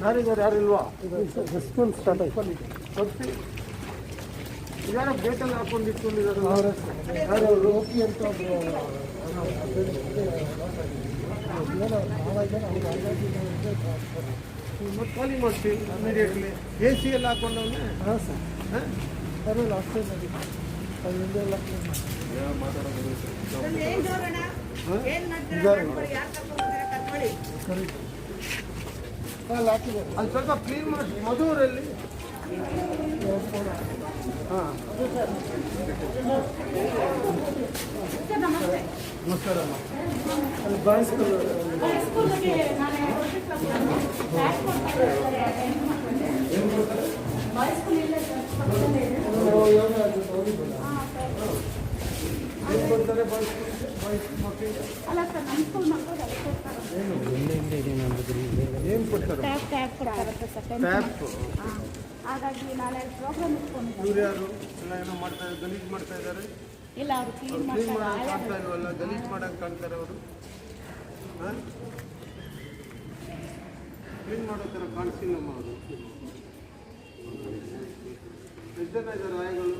ಯಾರಿದ್ದಾರೆ ಯಾರಿಲ್ವಾ school start ಆಯ್ತು ಬರ್ತಿ ಯಾರೋ ಗೇಟಲ್ಲಿ ಹಾಕೊಂಡು ಇಟ್ಕೊಂಡಿದ್ದಾರೆ ಯಾರು ರೋಗಿ ಅಂತ ಒಬ್ರು ಏನೋ ನಾವಾಗೇನೋ ಅವ್ರು ಹಂಗಾಗಿ ಮತ್ತೆ ಖಾಲಿ ಮಾಡ್ತೀವಿ ಇಮಿಡಿಯೇಟ್ಲಿ ಎ ಸಿ ಎಲ್ಲ ಹಾಕೊಂಡವನೇ ಹಾಂ ಸರ್ ಸರ್ ಲಾಸ್ಟ್ ಟೈಮ್ ನಡೀತು ಅದು ಸ್ವಲ್ಪ ಕ್ಲೀನ್ ಮಾಡಿ ಮಧುರಲ್ಲಿ ಹಾಂ ನಮಸ್ಕಾರಮ್ಮ ಅಲ್ಲಿ ಬಾಯ್ಸ್ ಏನು ಕೊಡ್ತಾರೆ ಬಾಯ್ಸ್ ಬಾಯ್ಸ್ ಮಕ್ಕಳಿಗೆ ಅಲ್ಲ ಸರ್ ನಮ್ಮ ಸ್ಕೂಲ್ ಮಕ್ಕಳು ಏನು ಕೊಡ್ತಾರೆ? ಟ್ಯಾಪ್ ಟ್ಯಾಪ್ ಸರ್ ಹಾಗಾಗಿ ನಾಳೆ ಪ್ರೋಗ್ರಾಮ್ ಯಾರು? ಎಲ್ಲ ಏನೋ ಮಾಡ್ತಾ ಗಲೀಜ್ ಮಾಡ್ತಾ ಇದ್ದಾರೆ? ಇಲ್ಲ ಅವರು ಕ್ಲೀನ್ ಕ್ಲೀನ್ ಮಾಡ್ತಾರೆ ಮಾಡಕ್ ಕಾಣ್ತಾ ಇಲ್ವಲ್ಲ? ಗಲೀಜ್ ಮಾಡಕ್ ಕಾಣ್ತಾರೆ ಅವರು. ಕ್ಲೀನ್ ಮಾಡೋ ಥರ ಕಾಣಿಸಿಲ್ಲಮ್ಮ ಅವರು. ಎಷ್ಟು ಜನ ಇದ್ದಾರೆ ಆಯಗಳು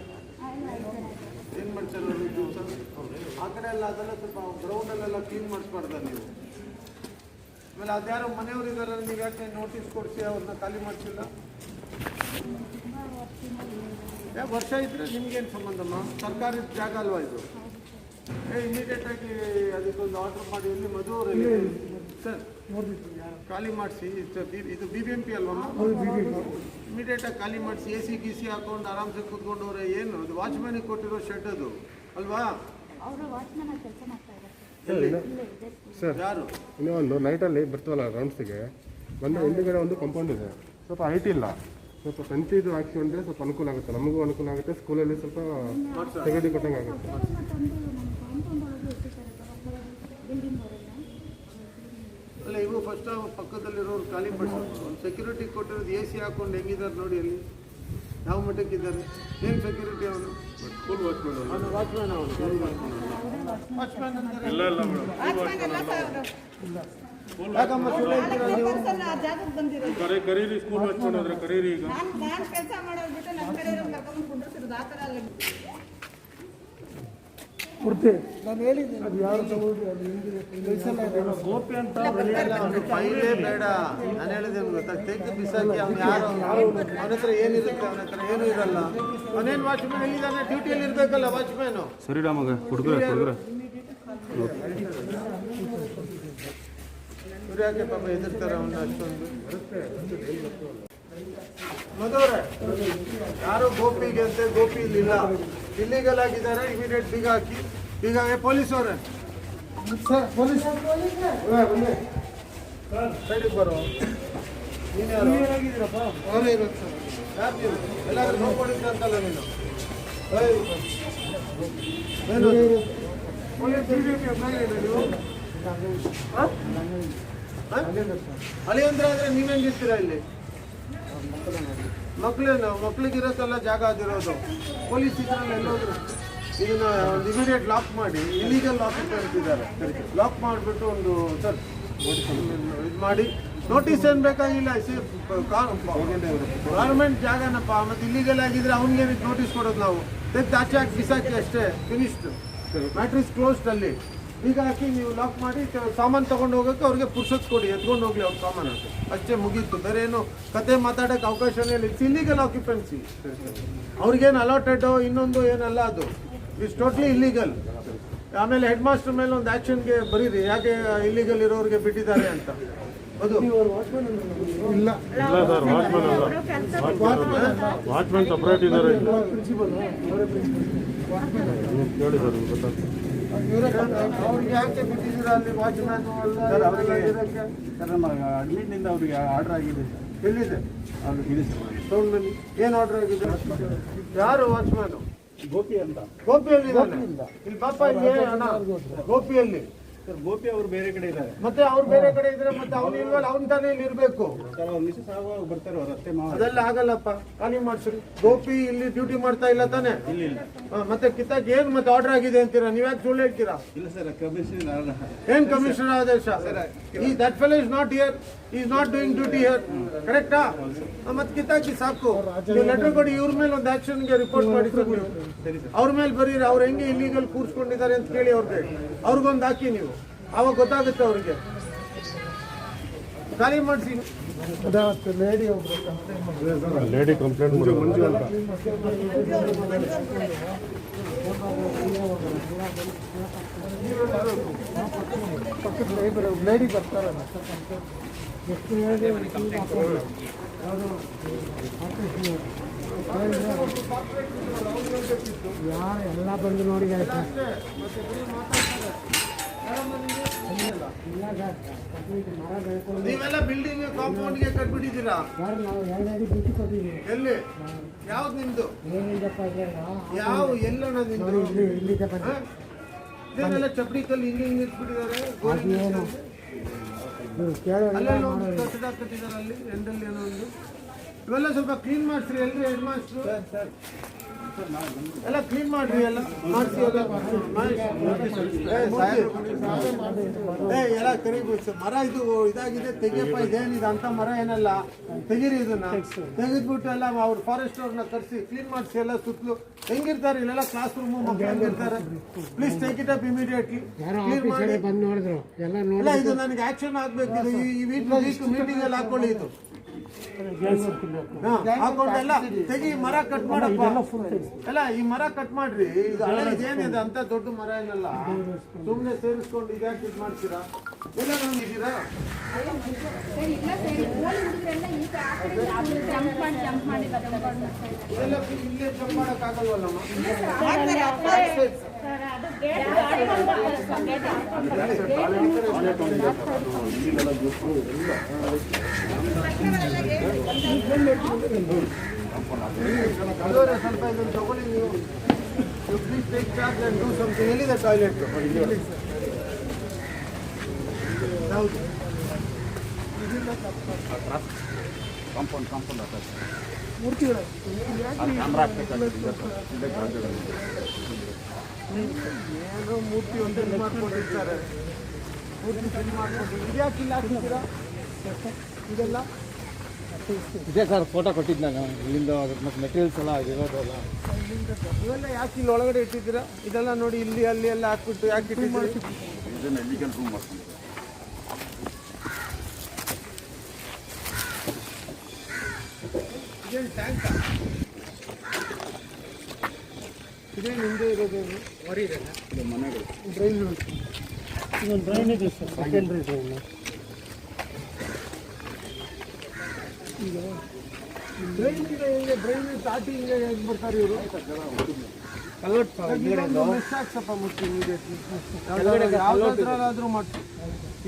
ಏನು ಮಾಡ್ತಾರೆ ಆ ಕಡೆ ಎಲ್ಲ ಅದೆಲ್ಲ ಸ್ವಲ್ಪ ಗ್ರೌಂಡಲ್ಲೆಲ್ಲ ಕ್ಲೀನ್ ಮಾಡಿಸ್ಬಾರ್ದ ನೀವು? ಆಮೇಲೆ ಅದ್ಯಾರೋ ಮನೆಯವರು ಇದ್ದಾರೆ ನೀವು ಯಾಕೆ ನೋಟಿಸ್ ಕೊಡಿಸಿ ಅವ್ರನ್ನ ಖಾಲಿ ಮಾಡಿಸಿಲ್ಲ? ಯಾ ವರ್ಷ ಇದ್ರೆ ನಿಮ್ಗೇನು ಸಂಬಂಧಮ್ಮ ಸರ್ಕಾರಿ ಜಾಗ ಅಲ್ವಾ ಇದು? ಏ ಇಮಿಡಿಯೇಟ್ ಆಗಿ ಅದಕ್ಕೊಂದು ಆರ್ಡರ್ ಮಾಡಿ ಇಲ್ಲಿ ಮಧುವರಲ್ಲಿ ಸರ್ ಖಾಲಿ ಮಾಡಿಸಿ ಇದು ಬಿ ಬಿ ಎಂ ಪಿ ಅಲ್ವಾ? ಇಮಿಡಿಯೇಟ್ ಆಗಿ ಖಾಲಿ ಮಾಡಿಸಿ ಎ ಸಿ ಗಿ ಸಿ ಹಾಕೊಂಡು ಆರಾಮ್ಸೆ ಕೂತ್ಕೊಂಡವ್ರೆ ಏನು? ಅದು ವಾಚ್ಮ್ಯಾನಿಗೆ ಕೊಟ್ಟಿರೋ ಶೆಡ್ ಅದು. ಅಲ್ವಾ? ಅವರು ವಾಚ್ಮನ್ ಕೆಲಸ ಮಾಡ್ತಾ ಇದ್ದಾರೆ. ಸರ್ ಯಾರು? ಇನ್ನೂ ಒಂದು ನೈಟಲ್ಲಿ ಬರ್ತವಲ್ಲ ರೌಂಡ್ಸಿಗೆ ಒಂದು ಹಿಂದುಗಡೆ ಒಂದು ಕಾಂಪೌಂಡ್ ಇದೆ. ಸ್ವಲ್ಪ ಹೈಟ್ ಇಲ್ಲ. ಸ್ವಲ್ಪ ತಂತಿದು ಹಾಕಿಕೊಂಡ್ರೆ ಸ್ವಲ್ಪ ಅನುಕೂಲ ಆಗುತ್ತೆ. ನಮಗೂ ಅನುಕೂಲ ಆಗುತ್ತೆ. ಸ್ಕೂಲಲ್ಲಿ ಸ್ವಲ್ಪ ತೆಗೆದು ಕೊಟ್ಟಂಗೆ ಆಗುತ್ತೆ ತಂದು ನಮ್ಮ ಕಾಂಪೌಂಡ್ ಒಳಗೆ ಇಟ್ಟಿದ್ದಾರೆ ಬಿಲ್ಡಿಂಗ್ ಅವರೆಲ್ಲ ಅಲ್ಲ ಇವು ಫಸ್ಟ್ ಪಕ್ಕದಲ್ಲಿರೋರು ಖಾಲಿ ಮಾಡಿಸೋದು ಒಂದು ಸೆಕ್ಯೂರಿಟಿ ಕೊಟ್ಟಿರೋದು ಎ ಸಿ ಹಾಕೊಂಡು ಹೆಂಗಿದ್ದಾರೆ ನೋಡಿ ಅಲ್ಲಿ. ಯಾವ ಮಟ್ಟಕ್ಕಿದ್ದಾರೆ ಏನು ಸೆಕ್ಯೂರಿಟಿ ಅವನು? ಸ್ಕೂಲ್ ವಾಚ್ಮ್ಯಾನ್ ಅವನು. ವಾಚ್ಮ್ಯಾನ್ ಅವನು ವಾಚ್ಮ್ಯಾನ್ ಕರೆ ಕರೀರಿ ಸ್ಕೂಲ್ ಕರೀರಿ ಈಗ. ನಾನು ನಾನು ಕೆಲಸ ಮಾಡೋದು ಬಿಟ್ಟು ನಮ್ಮ ಕಡೆ ಇರೋ ಕರ್ಕೊಂಡು ಕುಂಡಿಸಿರೋದು ಆ ಥರ ಅಲ್ಲ. ಪೂರ್ತಿ. ನಾನು ಹೇಳಿದ್ದೀನಿ. ಅದು ಯಾರು ತಗೊಂಡು ಅದು ಹಿಂದೆ ಗೋಪಿ ಅಂತ ಫೈಲೇ ಬೇಡ. ನಾನು ಹೇಳಿದೆ ಗೊತ್ತಾ? ತೆಗೆದು ಬಿಸಾಕಿ ಅವ್ನು ಯಾರು ಅವನ ಹತ್ರ ಏನಿರುತ್ತೆ ಅವನ ಹತ್ರ ಏನೂ ಇರಲ್ಲ. ಅವನೇನು ವಾಚ್ಮ್ಯಾನ್? ಎಲ್ಲಿದ್ದಾನೆ? ಡ್ಯೂಟಿಯಲ್ಲಿ ಇರಬೇಕಲ್ಲ ವಾಚ್ಮ್ಯಾನು. ಸರಿ ರಾಮಗ ಹುಡುಗರ ಹುಡುಗರ ಇವ್ರು ಯಾಕೆ ಪಾಪ ಎದುರ್ತಾರೆ ಅವನ್ನ ಅಷ್ಟೊಂದು? ಮಧುವ್ರೆ ಯಾರು ಗೋಪಿಗೆ ಅಂತ ಗೋಪಿ ಇಲ್ಲಿಲ್ಲ. ಇಲ್ಲಿಗಲ್ ಆಗಿದ್ದಾರೆ ಇಮಿಡಿಯೇಟ್ ಬೀಗ ಹಾಕಿ ಬೀಗ ಪೊಲೀಸ್ ಅವರೇ ಸರ್ ಪೊಲೀಸ್ ಸೈಡಿಗೆ ಬರೋ ನೀನು ಯಾರು ಅವರೇ ಇರೋದು ಸರ್ ಯಾರು ನೀವು ಎಲ್ಲಾದ್ರೂ ನೋಡ್ಕೊಂಡಿದ್ದ ಅಂತಲ್ಲ ನೀನು ಏಯ್. ಏನು? ಪೊಲೀಸ್ BJP ಅಭಿಮಾನಿಗಳು ನೀವು ಹಾ? ಹಾ? ಅಳಿಯಂದ್ರ ಅಂದ್ರೆ ನೀವೇಂಗಿರ್ತೀರಾ ಇಲ್ಲಿ ಮಕ್ಳೇನು ಮಕ್ಳಿಗಿರೋಕ್ಕೆಲ್ಲ ಜಾಗ ಅದಿರೋದು ಪೊಲೀಸ್ ಇದ್ರಲ್ಲಿ ಎಲ್ಲೋದ್ರು ಇದನ್ನ ಒಂದು ಇಮಿಡಿಯೇಟ್ ಲಾಕ್ ಮಾಡಿ ಇಲ್ಲಿಗೆ ಲಾಕ್ ಇದ್ದಾರೆ ಲಾಕ್ ಮಾಡಿಬಿಟ್ಟು ಒಂದು ಸರ್, ಇದು ಮಾಡಿ. ನೋಟಿಸ್ ಏನು ಬೇಕಾಗಿಲ್ಲ ಗೌರ್ಮೆಂಟ್ ಜಾಗನಪ್ಪ, ಮತ್ತು ಇಲ್ಲಿಗೆಲ್ಲ ಆಗಿದ್ರೆ ಅವ್ನಿಗೆ ನೋಟಿಸ್ ಕೊಡೋದು ನಾವು. ತೆಗ್ದು ಆಚೆ ಹಾಕಿ ಬಿಸಾಕಿ ಅಷ್ಟೇ ಫಿನಿಶ್ಡ್ ಮ್ಯಾಟ್ರಿಸ್ ಕ್ಲೋಸ್ಡ್ ಅಲ್ಲಿ. ಈಗ ಹಾಕಿ ನೀವು ಲಾಕ್ ಮಾಡಿ ಸಾಮಾನು ತಗೊಂಡು ಹೋಗೋಕೆ ಅವ್ರಿಗೆ ಪುರ್ಸತ್ ಕೊಡಿ ಎತ್ಕೊಂಡು ಹೋಗ್ಲಿ ಅವ್ರ ಸಾಮಾನು ಅಷ್ಟೇ ಮುಗೀತು. ಬೇರೆ ಏನು ಕತೆ ಮಾತಾಡೋಕೆ ಅವಕಾಶನೇ ಇಲ್ಲ ಇಟ್ಸ್ ಇಲ್ಲಿಗಲ್ ಆಕ್ಯುಪೆನ್ಸಿ ಅವ್ರಿಗೇನು ಅಲಾಟೆಡ್ ಇನ್ನೊಂದು ಏನಲ್ಲ ಅದು. ಇಟ್ಸ್ ಟೋಟ್ಲಿ ಇಲ್ಲಿಗಲ್ ಆಮೇಲೆ ಹೆಡ್ ಮಾಸ್ಟರ್ ಮೇಲೆ ಒಂದು ಆ್ಯಕ್ಷನ್ಗೆ ಬರೀರಿ. ಯಾಕೆ ಇಲ್ಲಿಗಲ್ ಇರೋರಿಗೆ ಬಿಟ್ಟಿದ್ದಾರೆ ಅಂತ. ಅದು. ಇಲ್ಲ. ಇಲ್ಲ ಸರ್ ವಾಚ್ಮನ್ ಅಲ್ಲ. ವಾಚ್ಮನ್ ಸಪ್ರೇಟ್ ಇದ್ದಾರೆ. ಸರ್ ಅವ್ರಿಗೆ ಸರ್ ನಮ್ಮ ಅಡ್ಮಿಟ್ನಿಂದ ಅವರಿಗೆ ಆರ್ಡರ್ ಆಗಿದೆ. ಸರ್ ಎಲ್ಲಿದೆ? ಅದು ಇದೆ ಸರ್. ಸೌಂಡ್ ಬನ್ನಿ ಏನು ಆರ್ಡರ್ ಆಗಿದೆ? ಯಾರು ವಾಚ್ಮ್ಯಾನು? ಗೋಪಿ ಅಂತ. ಗೋಪಿಯಲ್ಲಿ ಇಲ್ಲಿ ಪಾಪ ಗೋಪಿಯಲ್ಲಿ. ಗೋಪಿ ಅವರು ಬೇರೆ ಕಡೆ ಇದ್ದಾರೆ. ಮತ್ತೆ ಅವ್ರು ಬೇರೆ ಕಡೆ ಇದ್ರೆ ಮತ್ತೆ ಅವ್ನು ಇಲ್ವಲ್ಲ ಅವ್ನ ತಾನೇ ಇಲ್ಲಿ ಇರ್ಬೇಕು. ಮಿಸಸ್ ಆಗುವಾಗ ಬರ್ತಾರೆ ಅವ್ರ ಅತ್ತೆ ಮಾವ ಅದೆಲ್ಲ ಆಗಲ್ಲಪ್ಪ. ಖಾಲಿ ಮಾಡ್ಸ್ರಿ. ಗೋಪಿ ಇಲ್ಲಿ ಡ್ಯೂಟಿ ಮಾಡ್ತಾ ಇಲ್ಲ ತಾನೆ? ಇಲ್ಲ ಇಲ್ಲ. ಹಾ, ಮತ್ತೆ ಕಿತ್ತಾಕ್ ಏನ್ ಮತ್ತೆ ಆರ್ಡರ್ ಆಗಿದೆ ಅಂತೀರಾ? ನೀವ್ಯಾಕೆ ಸುಳ್ಳು ಹೇಳ್ತೀರಾ? ಇಲ್ಲ ಸರ್ ಕಮಿಷನ್ ಏನ್ ಕಮಿಷನರ್ ಆದೇಶ? ಈ that fell is not here is not doing duty here ಕರೆಕ್ಟಾ ಮತ್ತೆ ಕಿತ್ತಾಕಿ ಸಾಕು ನೀವು ಲೆಟರ್ ಕೊಡಿ ಇವ್ರ ಮೇಲೆ ಒಂದು ಆಕ್ಷನ್ಗೆ ರಿಪೋರ್ಟ್ ಮಾಡಿ ಸರ್ ನೀವು ಅವ್ರ ಮೇಲೆ ಬರೀರಿ ಅವ್ರು ಹೆಂಗೆ ಇಲ್ಲಿಗಲ್ ಕೂರ್ಸ್ಕೊಂಡಿದ್ದಾರೆ ಅಂತ ಕೇಳಿ ಅವ್ರಿಗೆ ಅವ್ರಿಗೊಂದು ಹಾಕಿ ನೀವು ಅವಾಗ ಗೊತ್ತಾಗುತ್ತೆ ಅವ್ರಿಗೆ ಖಾಲಿ ಮಾಡಿಸಿ ಅದಾವತ್ತು ಲೇಡಿ ಒಬ್ರು ಕಂಪ್ಲೇಂಟ್ ಮಾಡಿದ್ರು ಲೇಡಿ ಕಂಪ್ಲೇಂಟ್ ಮಂಜು ಅಂತ ಪಕ್ಕದ ಲೇಬರ್ ಲೇಡಿ ಬರ್ತಾರಲ್ಲ ಎಷ್ಟು ಹೇಳಿದೆ ಯಾರು ಎಲ್ಲ ಬಂದು ನೋಡಿದ್ದಾರೆ ಸರ್ ನೀವೆಲ್ಲ ಬಿಲ್ಡಿಂಗ್ ಕಾಂಪೌಂಡ್ಗೆ ಕಟ್ಬಿಟ್ಟಿದ್ದೀರಾ? ಸರ್ ನಾವು ಕೊಟ್ಟಿದ್ದೀವಿ ಎಲ್ಲಿ? ಯಾವ್ದು ನಿಮ್ದು? ಏನಿದಪ್ಪ ಯಾವ ಎಲ್ಲಣ್ಣ ನಿಮ್ದು? ಇಲ್ಲಿದೆ? ಇದೇನೆಲ್ಲ ಚಪ್ಪಡಿ ಕಲ್ಲು ಹಿಂಗೆ ಹಿಂಗೆ ಇಟ್ಬಿಟ್ಟಿದ್ದಾರೆ. ಅಲ್ಲೆಲ್ಲ ಒಂದು ಕಟ್ಟಡ ಕಟ್ಟಿದ್ದಾರೆ ಅಲ್ಲಿ ಎಂಡಲ್ಲಿ ಏನೋ ಒಂದು. ಇವೆಲ್ಲ ಸ್ವಲ್ಪ ಕ್ಲೀನ್ ಮಾಡಿಸ್ರಿ ಎಲ್ರಿ ಹೆಡ್ ಮಾಸ್ಟ್ರು. ಎಲ್ಲ ಕ್ಲೀನ್ ಮಾಡ್ರಿ ಎಲ್ಲ ಮಾಡಿಸಿ ಎಲ್ಲ ತೆರಿಗೆ ಏ, ಸಾಹೇಬ್ರು. ಏ ಎಲ್ಲ ಕರಿಬೇಕು ಮರ ಇದು ಇದಾಗಿದೆ ತೆಗಿಯಪ್ಪ ಇದೇನಿದೆ ಅಂತ ಮರ ಏನಲ್ಲ. ತೆಗೀರಿ ಇದನ್ನ. ತೆಗೆದ್ಬಿಟ್ಟು ಎಲ್ಲ ಅವ್ರ ಫಾರೆಸ್ಟ್ ಅವ್ರನ್ನ ಕರೆಸಿ ಕ್ಲೀನ್ ಮಾಡಿಸಿ ಎಲ್ಲ ಸುತ್ತಲೂ. ಹೆಂಗಿರ್ತಾರೆ ಇಲ್ಲೆಲ್ಲ ಕ್ಲಾಸ್ ರೂಮ್ ಮಕ್ಕಳು ಹೆಂಗಿರ್ತಾರೆ? Please take it up immediately clean ಮಾಡಿ. ಆಫೀಸರೇ ಬಂದು ನೋಡಿದ್ರು. ಎಲ್ಲ ನೋಡಿ ಇದು ನನಗೆ ಆಕ್ಷನ್ ಆಗ್ಬೇಕು. ಇದು ಈ- ವೀಕ್ ವೀಕ್ ಮೀಟಿಂಗ್ ಅಲ್ಲಿ ಹಾಕೊಳ್ಳಿ ಇದು. ಹಾ, ಹಾಕೊಂಡು ಎಲ್ಲ ತೆಗಿ ಮರ ಕಟ್ ಮಾಡಪ್ಪ. ಅಲ್ಲ ಈ ಮರ ಕಟ್ ಮಾಡ್ರಿ. ಇದು ಏನಿದೆ ಇದೇನಿದೆ ಅಂತ ದೊಡ್ಡ ಮರ ಏನಲ್ಲ? ಸುಮ್ಮನೆ ಸೇರಿಸ್ಕೊಂಡು ಇದ್ಯಾಕೆ ಇದು ಮಾಡ್ತೀರಾ? ಎಲ್ಲ ನಂಬಿದ್ದೀರಾ ಸರ್ ಇಲ್ಲ ಈಗ ಜಂಪ್ ಮಾಡಿ ಜಂಪ್ ಮಾಡಿ ಬರ್ತಾರೆ ಇದೆಲ್ಲ ಇಲ್ಲೇ ಜಂಪ್ ಮಾಡಕ್ಕಾಗಲ್ವಲ್ಲಮ್ಮ ಸರ್ ಅದು ಗೇಟ್ ಸ್ವಲ್ಪ ತಗೊಳ್ಳಿ ನೀವು ಪ್ಲೀಸ್ ಟೇಕ್ ಚಾರ್ಜ್ ಟಾಯ್ಲೆಟ್ ಹೌದು ಕಾಂಪೌಂಡ್ ಕಾಂಪೌಂಡ್ ಮೂರ್ತಿಗಳು ಏನೋ ಮೂರ್ತಿ ಒಂದು ಇದು ಮಾಡ್ಕೊಂಡಿರ್ತಾರೆ. ಮೂರ್ತಿ ಸರಿ ಮಾಡ್ಕೊಂಡು ಇದ್ಯಾಕೆ ಇಲ್ಲ ಹಾಕಿದ್ದೀರಾ ಇದೆಲ್ಲ ಇದೆ ಸರ್ ಫೋಟೋ ಕೊಟ್ಟಿದ್ದಾಗ ಇಲ್ಲಿಂದ ಮತ್ತೆ ಮೆಟೀರಿಯಲ್ಸ್ ಎಲ್ಲ ಇರೋದಲ್ಲ. ಇವೆಲ್ಲ ಯಾಕೆ ಇಲ್ಲಿ ಒಳಗಡೆ ಇಟ್ಟಿದ್ದೀರಾ? ಇದೆಲ್ಲ ನೋಡಿ ಇಲ್ಲಿ ಅಲ್ಲಿ ಎಲ್ಲ ಹಾಕ್ಬಿಟ್ಟು ಯಾಕೆ ಇಟ್ಟಿದ್ದೀರಿ? ಇದೇನು ಟ್ಯಾಂಕ ಇದೇನು ಹಿಂದೆ ಇರೋದೇನು ಹೊರಿ ಇದೆ ಡ್ರೈನ್ ಇದೊಂದು ಡ್ರೈನ್ ಇದೆ ಸರ್ ಸೆಕೆಂಡ್ರಿ ಡ್ರೈನ್ ಡ್ರೈನ್ ಇದೆ ಹಿಂಗೆ ಬ್ರೈನ್ ದಾಟಿ ಹಿಂಗೆ ಹೇಗೆ ಬರ್ತಾರೆ ಇವರು ಮಿಸ್ ಆಗ್ಸಪ್ಪ ಮುಟ್ಟಿ ಯಾವ್ದಾದ್ರಾದ್ರೂ ಮಾಡ್ತೀವಿ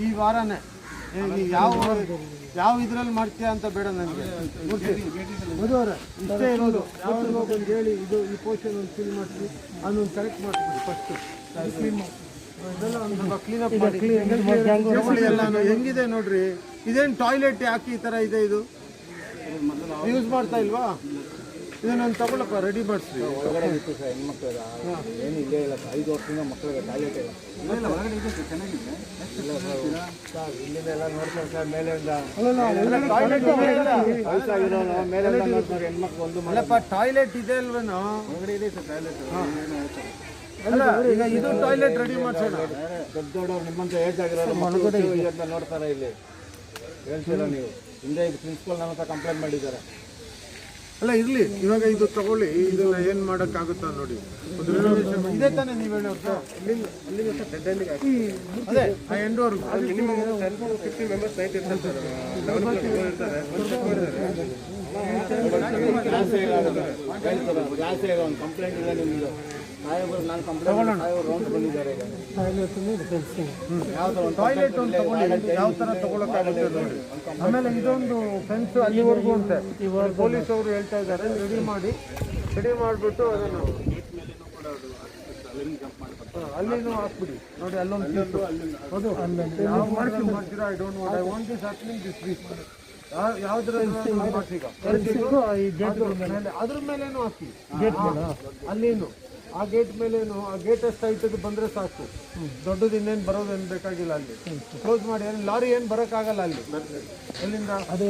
ಈ ವಾರನೇ ಯಾವ ಯಾವ ಇದ್ರಲ್ಲಿ ಮಾಡ್ತೀಯ ಅಂತ ಬೇಡ ನನಗೆ ಬದುವರ ಇಷ್ಟೇ ಇರೋದು ಯಾವ್ದು ಒಂದು ಹೇಳಿ ಇದು ಈ ಪೋರ್ಷನ್ ಒಂದು ಫಿಲ್ ಮಾಡ್ತೀವಿ ಅದನ್ನೊಂದು ಕರೆಕ್ಟ್ ಮಾಡ್ತೀವಿ ಫಸ್ಟು ಕ್ಲೀನಪ್ ಮಾಡಿ. ಹೆಂಗಿದೆ ನೋಡ್ರಿ ಇದೇನು ಟಾಯ್ಲೆಟ್ ಯಾಕೆ ಈ ಥರ ಇದೆ ಇದು ಯೂಸ್ ಮಾಡ್ತಾ ಇಲ್ವಾ? ಇದನ್ನೊಂದು ತಗೊಳಪ್ಪ ರೆಡಿ ಮಾಡಿಸ್ರಿ. ಒಳಗಡೆ ಇತ್ತು ಸರ್ ಹೆಣ್ಮಕ್ಳಿಗೆ ಏನು ಇಲ್ಲೇ ಇಲ್ಲ ಸರ್. ಐದು ವರ್ಷದಿಂದ ಮಕ್ಕಳಿಗೆ ಟಾಯ್ಲೆಟ್ ಇಲ್ಲ ಇಲ್ಲ ಒಳಗಡೆ ಇದೆ ಸರ್ ಚೆನ್ನಾಗಿದೆ. ಸರ್ ಇಲ್ಲಿಂದೆಲ್ಲ ನೋಡ್ತಾರೆ ಸರ್ ಮೇಲಿಂದ. ಟಾಯ್ಲೆಟ್ ವಯಸ್ಸಾಗಿರೋನು ಮೇಲೆಲ್ಲ ನೋಡ್ತಾರೆ ಹೆಣ್ಮಕ್ಳು ಒಂದು ಮನೆ. ಅಲ್ಲಪ್ಪ ಟಾಯ್ಲೆಟ್ ಇದೆ ಅಲ್ವೇನೋ ಒಳಗಡೆ ಇದೆ ಸರ್ ಟಾಯ್ಲೆಟ್ ಅಲ್ಲ ಈಗ ಇದು ಟಾಯ್ಲೆಟ್ ರೆಡಿ ಮಾಡ್ಸೋಣ. ದೊಡ್ಡ ದೊಡ್ಡವ್ರು ನಿಮ್ಮಂತ ಏಜ್ ಆಗಿರೋರು ಮಕ್ಕಳು ನೋಡ್ತಾರೆ ಇಲ್ಲಿ. ಹೇಳ್ತೀರಾ ನೀವು? ಹಿಂದೆ ಇದು ಪ್ರಿನ್ಸಿಪಲ್ ನನ್ನ ಹತ್ರ ಕಂಪ್ಲೇಂಟ್ ಮಾಡಿದ್ದಾರೆ. ಅಲ್ಲ ಇರ್ಲಿ. ಇವಾಗ ಇದು ತಗೊಳ್ಳಿ. ಇದನ್ನ ಏನ್ ಮಾಡಕ್ಕಾಗುತ್ತಾ ನೋಡಿ. ಒಂದು renovation ಇದೇ ತಾನೇ ನೀವು ಹೇಳೋದು ಅದೇ ಆ ಎಂಡೋರ್ಗು minimum ten fifty members night ಇರ್ತಾರೆ ಸರ್. ಕ್ಲಾಸ್ ಒಂದು ಕಂಪ್ಲೇಂಟ್ ಇದೆ ನಿಮ್ಮದು ಸಾಹೇಬರು ನಾನು ಕಂಪ್ಲೇಂಟ್ ಸಾಹೇಬರು ರೌಂಡ್ ಬಂದಿದ್ದಾರೆ ಈಗ. ಯಾವ ಥರ ಒಂದು ಟಾಯ್ಲೆಟ್ ಒಂದು ತಗೊಂಡು ಯಾವ ತರ ತಗೊಳಕ್ಕಾಗುತ್ತೆ ನೋಡಿ. ಆಮೇಲೆ ಇದೊಂದು ಫೆನ್ಸ್ ಅಲ್ಲಿವರೆಗೂ ಅಂತೆ ಪೊಲೀಸ್ ಅವರು ಹೇಳ್ತಾ ಇದ್ದಾರೆ ರೆಡಿ ಮಾಡಿ. ರೆಡಿ ಮಾಡಿಬಿಟ್ಟು ಅದನ್ನು ಅಲ್ಲಿನೂ ಹಾಕ್ಬಿಡಿ. ನೋಡಿ ಅಲ್ಲೊಂದು. ಹೌದು. ಮಾಡ್ತೀವಿ ಮಾಡ್ತೀರಾ? I don't want I want this happening this week ಯಾವ್ದ್ರ ಅದ್ರ ಮೇಲೇನು ಹಾಕಿ ಗೇಟ್ ಅಲ್ಲೇನು. ಆ ಗೇಟ್ ಮೇಲೇನು ಆ ಗೇಟ್ ಎಷ್ಟು ಐತದ್ದು ಬಂದ್ರೆ ಸಾಕು. ದೊಡ್ಡದು ಇನ್ನೇನು ಬರೋದೇನು ಬೇಕಾಗಿಲ್ಲ ಅಲ್ಲಿ. ಕ್ಲೋಸ್ ಮಾಡಿ ಏನು ಲಾರಿ ಏನು ಬರೋಕ್ಕಾಗಲ್ಲ ಅಲ್ಲಿ. ಎಲ್ಲಿಂದ? ಅದು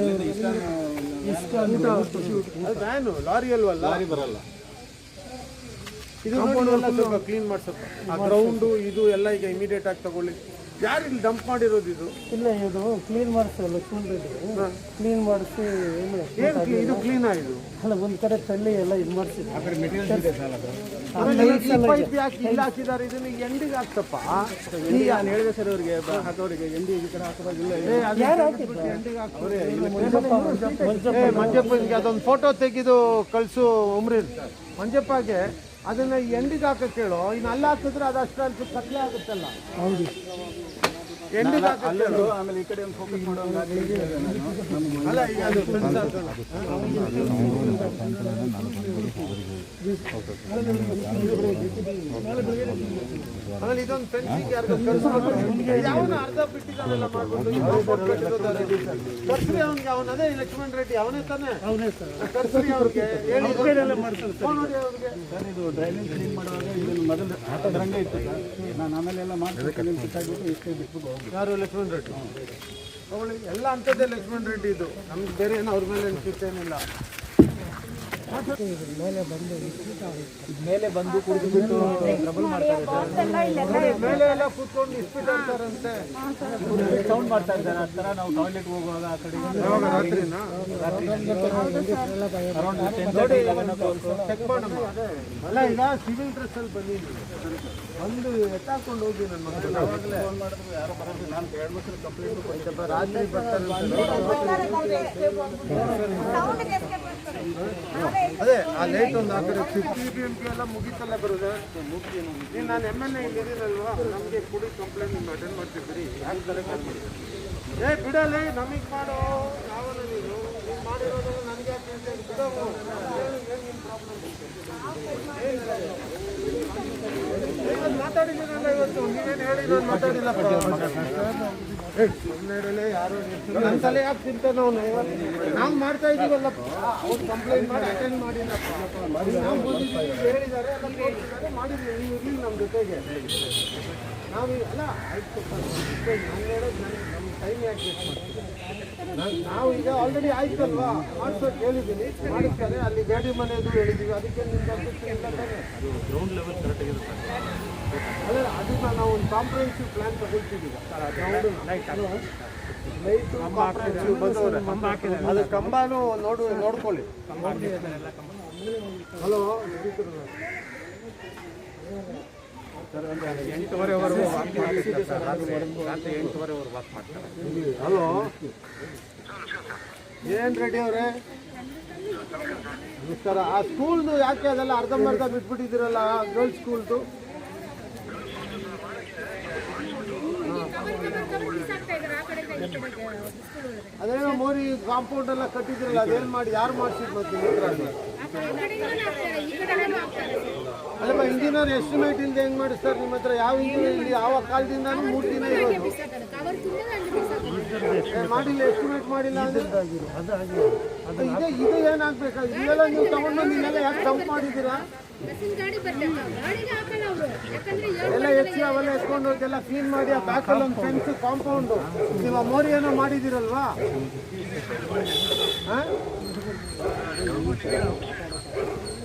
ವ್ಯಾನು ಲಾರಿ ಅಲ್ವಲ್ಲ? ಲಾರಿ ಬರಲ್ಲ. ಇದು ಕ್ಲೀನ್ ಮಾಡ್ಸಪ್ಪ ಆ ಗ್ರೌಂಡು ಇದು ಎಲ್ಲ ಈಗ ಇಮಿಡಿಯೇಟ್ ಆಗಿ ತಗೊಳ್ಳಿ. ಯಾರು ಇಲ್ಲಿ ಡಂಪ್ ಮಾಡಿರೋದು ಇದು? ಇಲ್ಲ ಇದು ಕ್ಲೀನ್ ಮಾಡಿಸಲ್ಲ ತುಂಬಿದ್ರು ಕ್ಲೀನ್ ಮಾಡಿಸಿ ಏನು ಇದು ಕ್ಲೀನ್ ಇದು? ಅಲ್ಲ ಒಂದು ಕಡೆ ತಳ್ಳಿ ಎಲ್ಲ ಇದು ಮಾಡಿಸಿ ಪೈಪ್ ಯಾಕೆ ಇಲ್ಲಿ ಹಾಕಿದ್ದಾರೆ ಇದನ್ನ ಎಂಡಿಗೆ ಹಾಕ್ತಪ್ಪ. ನಾನು ಹೇಳಿದೆ ಸರ್ ಅವರಿಗೆ? ಹಾಕೋರಿಗೆ ಎಂಡಿ ಈ ಕಡೆ ಮಂಜಪ್ಪನ್ಗೆ ಅದೊಂದು ಫೋಟೋ ತೆಗೆದು ಕಳ್ಸು ಉಮ್ರಿ ಮಂಜಪ್ಪಗೆ ಅದನ್ನ ಎಂಡಿಗೆ ಹಾಕಕ್ಕೆ ಹೇಳು ಇನ್ನು ಅಲ್ಲ ಹಾಕಿದ್ರೆ ಅದು ಅಷ್ಟು ಕತ್ಲೆ ಆಗುತ್ತಲ್ಲ. ಹೌದು ಎಂಡಿಗೆ ಹಾಕಕ್ಕೆ ಹೇಳು. ಅಲ್ಲೊಂದು ಆಮೇಲೆ ಈ ಕಡೆ ಒಂದು ಫೋಕಸ್ ಮಾಡೋಂಗೆ ಅಲ್ಲ ಈಗ ಅದು. ಆಮೇಲೆ ಇದೊಂದು ಯಾರಿಗೂ ಯಾವನ ಅರ್ಧ ಬಿಟ್ಟಿದ್ದಾನೆಲ್ಲ ಮಾಡ್ಕೊಂಡು ಕರ್ಸ್ರಿ ಅವ್ನಿಗೆ ಅವನ ಅದೇ ಲಕ್ಷ್ಮಣ್ ರೆಡ್ಡಿ ಅವನೇ ತಾನೆ? ಅವನೇ ಸರ್ ಕರ್ಸ್ರಿ ಅವ್ರಿಗೆ ಹೇಳಿ. ಮಾಡ್ತಾರೆ ನೋಡಿ ಅವ್ರಿಗೆ ಸರ್ ಇದು ಡ್ರೈನೇಜ್ ಕ್ಲೀನ್ ಮಾಡುವಾಗ ಇದನ್ನು ಮೊದಲು ಹಾಕೋದ್ರಂಗೆ ಇತ್ತು ಸರ್. ನಾನು ಆಮೇಲೆ ಎಲ್ಲ ಮಾಡ್ತೀನಿ ಇಷ್ಟೇ ಬಿಟ್ಬಿಟ್ಟು ಯಾರು ಲಕ್ಷ್ಮಣ್ ರೆಡ್ಡಿ? ಅವಳು ಎಲ್ಲ ಅಂಥದ್ದೇ ಲಕ್ಷ್ಮಣ್ ರೆಡ್ಡಿ ಇದು. ನಮ್ಗೆ ಬೇರೆ ಏನು ಅವ್ರ ಮೇಲೆ ಏನು ಬಂದು ಮೇಲೆ ಬಂದು ಕುಡಿದ್ಬಿಟ್ಟು ಟ್ರಬಲ್ ಮಾಡ್ತಾರೆ ಇದ್ದಾರೆ. ಮೇಲೆ ಎಲ್ಲ ಕೂತ್ಕೊಂಡು ಇಸ್ಪಿಟ್ ಸೌಂಡ್ ಮಾಡ್ತಾ ಇದ್ದಾರೆ. ಆ ಥರ ನಾವು ಟಾಯ್ಲೆಟ್ ಹೋಗುವಾಗ ಆ ಕಡೆ ಅಲ್ಲ ಈಗ ಸಿವಿಲ್ ಡ್ರೆಸ್ ಅಲ್ಲಿ ಬಂದಿದ್ದೀನಿ. ಒಂದು ಎತ್ತಾಕೊಂಡು ಹೋಗಿ ನನ್ನ ಮಕ್ಕಳು ಫೋನ್ ಮಾಡಿದ್ರು ಯಾರೋ ಬರೋದು ನಾನು ಎರಡು ವರ್ಷದ ಕಂಪ್ಲೇಂಟ್ ಕೊಟ್ಟಿದ್ದೆ ರಾತ್ರಿ ಬರ್ತಾರೆ ಅದೇ, ಆ ಲೇಟ್ ಒಂದು ಆ ಕಡೆ ಫಿಫ್ಟಿ ಬಿ ಎಂ ಪಿ ಎಲ್ಲ ಮುಗೀತಲ್ಲ ಬರೋದು? ನೀನು ನಾನು ಎಂ ಎನ್ ಎ ಇಲ್ಲಿದ್ದೀನಲ್ವಾ ನಮಗೆ ಕುಡಿ ಕಂಪ್ಲೇಂಟ್ ನಿಮ್ಗೆ ಅಟೆಂಡ್ ಮಾಡ್ತೀವಿ ಯಾಕೆ ತಲೆ ಕಾಲ್ ಮಾಡಿ ಏ, ಬಿಡಲಿ, ನಮಗೆ ಮಾಡೋ. ಯಾವನ ನೀನು? ನೀನು ಮಾಡಿರೋದು ನನಗೆ ಯಾಕೆ ಬಿಡೋ. ಏನು ನಿಮ್ಮ ಪ್ರಾಬ್ಲಮ್ ಮಾತಾಡಿದ್ದೀನಲ್ಲ ಇವತ್ತು. ನೀವೇನು ಹೇಳಿ ನಾನು ನಾವು ಮಾಡ್ತಾ ಇದೀವಲ್ಲ ಕಂಪ್ಲೇಂಟ್ ಮಾಡಿ ಅಟೆಂಡ್ ಬಂದಿದ್ದೀವಿ ಹೇಳಿದ್ದಾರೆ ಮಾಡಿದ್ವಿ ನೀವು ಇರಲಿ ನಮ್ಮ ಜೊತೆಗೆ ನಾವು ಅಲ್ಲ ಆಯ್ತು ನಾನು ಹೇಳೋದು ನಮ್ಮ ಟೈಮ್ ಯಾಕೆ ಬೇಕು ನಾವು ಈಗ ಆಲ್ರೆಡಿ ಆಯ್ತಲ್ವಾ? ಮಾಡ್ಸೋಕೆ ಹೇಳಿದ್ದೀನಿ ಮಾಡಿಸ್ತಾರೆ. ಅಲ್ಲಿ ಗಾಡಿ ಮನೆಯದು ಹೇಳಿದ್ದೀವಿ ಅದಕ್ಕೆ ಗ್ರೌಂಡ್ ಲೆವೆಲ್ ಅಲ್ಲ ಅದನ್ನ ನಾವು ಒಂದು ಕಾಂಪ್ರಹೆನ್ಸಿವ್ ಪ್ಲಾನ್ ತಗೊಳ್ತೀವಿ ಲೈಟು ಕಾಂಪ್ರಹೆನ್ಸಿವ್ ಬಂದವ್ರೆ ಅದು ಕಂಬನೂ ನೋಡು ನೋಡ್ಕೊಳ್ಳಿ. ಹಲೋ? ಎಂಟುವರೆವರೆಗೂ ವಾಕ್ ಮಾಡ್ತಾರೆ ಸರ್. ರಾತ್ರಿ ರಾತ್ರಿ ಎಂಟುವರೆವರೆಗೂ ವಾಕ್ ಮಾಡ್ತಾರೆ. ಹಲೋ? ಏನ್ ರೆಡಿ ಅವ್ರೆ? ಸರ್ ಆ ಸ್ಕೂಲ್ದು ಯಾಕೆ ಅದೆಲ್ಲ ಅರ್ಧಂಬರ್ಧ ಬಿಟ್ಬಿಟ್ಟಿದ್ದೀರಲ್ಲ ಗರ್ಲ್ಸ್ ಸ್ಕೂಲ್ದು ಕವರ್ ಕವರ್ ಕವರ್ ಬಿಸಾಕ್ತಾ ಇದ್ದಾರೆ ಆ ಕಡೆಯಿಂದ ಈ ಕಡೆಗೆ ಸ್ಕೂಲ್ ಒಳಗಡೆ. ಅದೇನೋ ಮೋರಿ ಕಾಂಪೌಂಡ್ ಎಲ್ಲ ಕಟ್ಟಿದ್ರಲ್ಲ, ಅದೇನ್ ಮಾಡಿ, ಯಾರು ಮಾಡ್ಸಿದ್ ಮತ್ತೆ ನಿಮ್ಮ ಹತ್ರ ಅಲ್ಲಿ? ಆ ಕಡೆ ಈ ಕಡೆಯಿಂದಲೂ ಹಾಕ್ತಾರೆ ಈ ಅಲ್ಲಮ್ಮ ಇಂಜಿನಿಯರ್ ಎಸ್ಟಿಮೇಟ್ ಇಲ್ಲದೆ ಹೆಂಗ್ ಮಾಡಿಸ್ತಾರೆ ನಿಮ್ಮ ಹತ್ರ ಯಾವ ಇಂಜಿನಿಯರ್ ಯಾವ ಕಾಲದಿಂದ ಮೂರು ದಿನ ಇರೋದು ಬಿಸಾಕ್ತಾರೆ ಕವರ್ ತುಂಬಿದ್ರೆ ಅಲ್ಲಿ ಬಿಸಾಕ್ತಾರೆ ಏ, ಮಾಡಿಲ್ಲ ಎಸ್ಟಿಮೇಟ್ ಮಾಡಿಲ್ಲ ಅಂದ್ರೆ? ಅದು ಇದೆ ಇದು ಏನಾಗ್ಬೇಕಾಗಿ ಇದೆಲ್ಲ ನೀವು ತಗೊಂಡು ನಿನ್ನೆಲ್ಲ ಯಾಕೆ ಡಂಪ್ ಮಾಡಿದ್ದೀರಾ? ಎಲ್ಲ ಹೆಚ್ಚಿ ಅವೆಲ್ಲ ಎತ್ಕೊಂಡು ಹೋಗೆಲ್ಲ ಕ್ಲೀನ್ ಮಾಡಿ ಆ ಬ್ಯಾಕಲ್ಲಿ ಒಂದು ಫೆನ್ಸ್ ಕಾಂಪೌಂಡು ನೀವು ಆ ಮೋರಿ ಏನೋ ಮಾಡಿದ್ದೀರಲ್ವಾ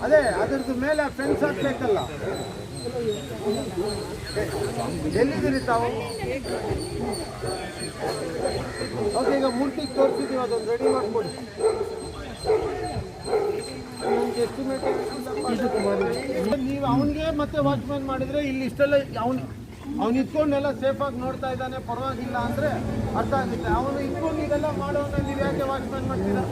ಅದೇ ಅದ್ರದ್ದು ಮೇಲೆ ಫೆನ್ಸ್ ಹಾಕ್ಬೇಕಲ್ಲ. ಎಲ್ಲಿದ್ದೀರಿ ತಾವು? ಓಕೆ ಈಗ ಮೂರ್ತಿಗೆ ತೋರಿಸಿದ್ದೀವಿ, ಅದೊಂದು ರೆಡಿ ಮಾಡ್ಕೊಡಿ. ನಮ್ಗೆ ಎಸ್ಟಿಮೇಟ್ ನೀವು ಅವನಿಗೆ ಮತ್ತೆ ವಾಚ್ಮ್ಯಾನ್ ಮಾಡಿದ್ರೆ ಇಲ್ಲಿ ಇಷ್ಟೆಲ್ಲ ಅವನು ಅವ್ನು ಇಟ್ಕೊಂಡೆಲ್ಲ ಸೇಫಾಗಿ ನೋಡ್ತಾ ಇದ್ದಾನೆ, ಪರವಾಗಿಲ್ಲ ಅಂದ್ರೆ ಅರ್ಥ ಆಗುತ್ತೆ. ಅವನು ಇಟ್ಕೊಂಡು ಇದೆಲ್ಲ ಮಾಡೋನ ನೀವು ಯಾಕೆ ವಾಚ್ಮ್ಯಾನ್ ಮಾಡ್ತೀರಾ?